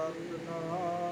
Sarna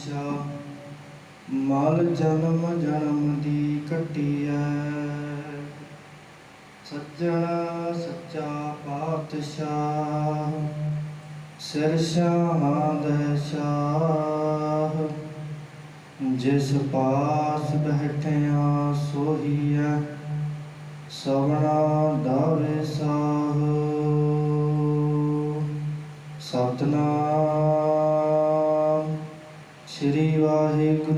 ਪਾਤਸ਼ਾਹ ਮਲ ਜਨਮ ਜਨਮ ਦੀ ਕਟਿਐ। ਸੱਜਣਾ ਸੱਚਾ ਪਾਤਸ਼ਾਹ, ਸਿਰ ਸ਼ਾਂਦ ਸ਼ਾਹ ਜਿਸ ਪਾਸ ਬੈਠਿਆ ਸੋਹੀਐ, ਸਵਣਾ ਦਾਵੇ ਸਾਹੋ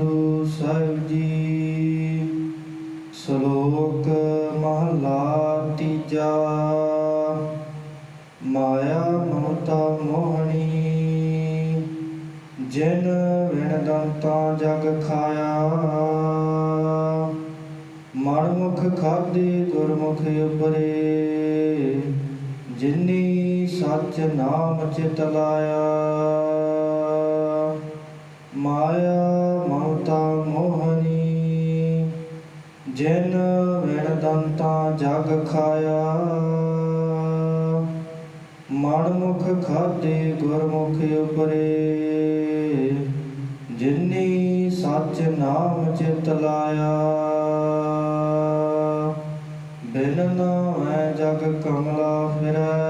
ਵਾਹਿਗੁਰੂ ਸਾਹਿਬ ਜੀ, ਸ਼ਲੋਕ ਮਹਲਾ ਤੀਜਾ। ਮਾਇਆ ਮਮਤਾ ਮੋਹਣੀ, ਜਿਨ ਵਿਣ ਦੰਤਾਂ ਜਗ ਖਾਇਆ। ਮਨਮੁਖ ਖਾਦੀ ਗੁਰਮੁਖ ਉਪਰੇ, ਜਿਨੀ ਸੱਚ ਨਾਮ ਚਿਤ ਲਾਇਆ। ਮਾਇਆ ਜਿਨ ਵਿਣ ਦੰਤਾ ਜਗ ਖਾਇਆ, ਮਨਮੁਖ ਖਾਦੇ ਗੁਰਮੁਖ ਉਪਰੇ। ਜਿਨੀ ਸੱਚ ਨਾਮ ਚਿਤ ਲਾਇਆ, ਬਿਨ ਨਾਮੈ ਜਗ ਕਮਲਾ ਫਿਰੈ।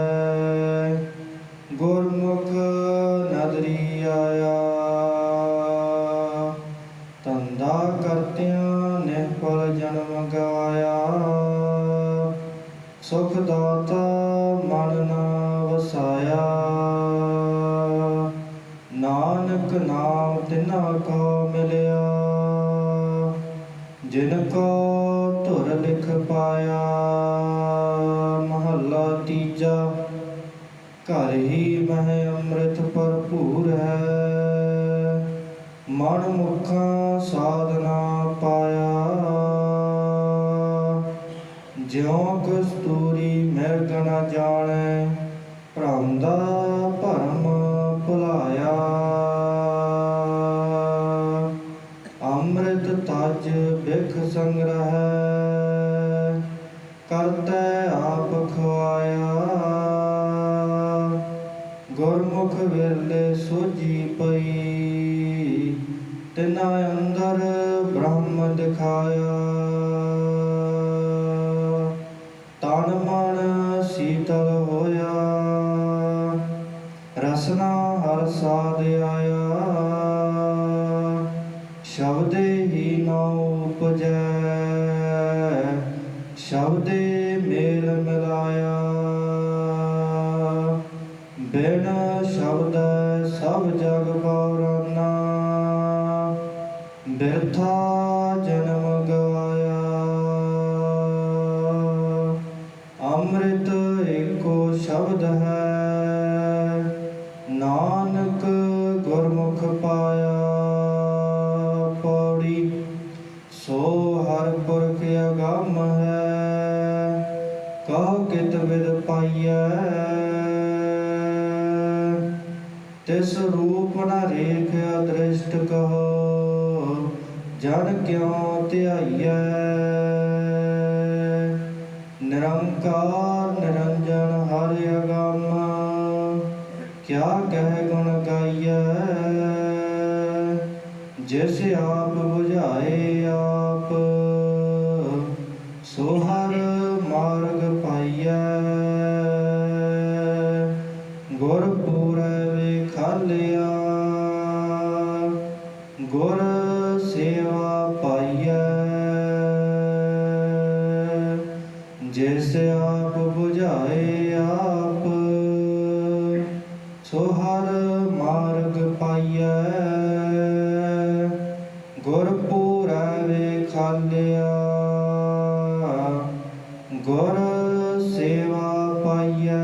ਕਰਤਿਆਂ ਕਰਤਿਆਂ ਨਿਰਪਲ ਜਨਮ ਗਾਇਆ ਸੁਖ ਦਾਤਾ ਮਨ ਨਾ ਵਸਾਇਆ। ਨਾਨਕ ਨਾਮ ਤਿਨਾ ਕੋ ਮਿਲਿਆ। ਜਿਨ ਕੋ ਧੁਰ ਲਿਖ ਪਾਇਆ। ਮਹੱਲਾ ਤੀਜਾ, ਘਰ ਹੀ ਮਹਿ ਅੰਮ੍ਰਿਤ ਭਰਪੂਰ ਹੈ। ਮਨ ਮੁਖਾਂ ਸਾਧ ਜਾਣੈ, ਭ੍ਰਮ ਦਾ ਭਰਮ ਭੁਲਾਇਆ। ਅੰਮ੍ਰਿਤ ਤਜ ਬਿਖ ਸੰਗ੍ਰਹਿ, ਕਰਤੈ ਆਪ ਖਵਾਇਆ। ਗੁਰਮੁਖ ਵਿਰਲੇ ਸੋਜੀ ਪਈ, ਤਿਨਾ ਅੰਦਰ ਬ੍ਰਹਮ ਦਿਖਾਇਆ। ਸ਼ਬਦੇ ਹੀ ਨਾਉ ਉਪਜੈ, ਸ਼ਬਦੇ ਮੇਲ ਮਿਲਾਇਆ। ਬਿਨ ਸ਼ਬਦ ਸਭ ਜਗ ਗੌਰਨਾ ਬਿਰਥਾ ਜਨਮ ਗਵਾਇਆ। ਅੰਮ੍ਰਿਤ ਇੱਕੋ ਸ਼ਬਦ ਹੈ ਨਾਨਕ ਕਹ ਕਿਤ ਵਿਦ ਪਾਈਐ? ਤਿਸ ਰੂਪ ਨ ਰੇਖ ਅਦ੍ਰਿਸ਼ਟ ਕਹੋ, ਜਨ ਕਿਉ ਧਿਆਈਐ? ਨਿਰੰਕਾਰ ਨਿਰੰਜਨ ਹਰਿ ਅਗੰਮ, ਕਿਆ ਕਹਿ ਗੁਣ ਗਾਈਐ? ਜਿਸ ਆਪ ਬੁਝਾਏ ਆਪ ਸੋ ਸੋ ਹਰ ਮਾਰਗ ਪਾਈਐ। ਗੁਰ ਪੂਰੈ ਵੇਖਾਲਿਆ ਗੁਰ ਸੇਵਾ ਪਾਈਐ।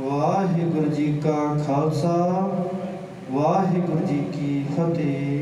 ਵਾਹਿਗੁਰੂ ਜੀ ਕਾ ਖਾਲਸਾ, ਵਾਹਿਗੁਰੂ ਜੀ ਕੀ ਫਤਿਹ।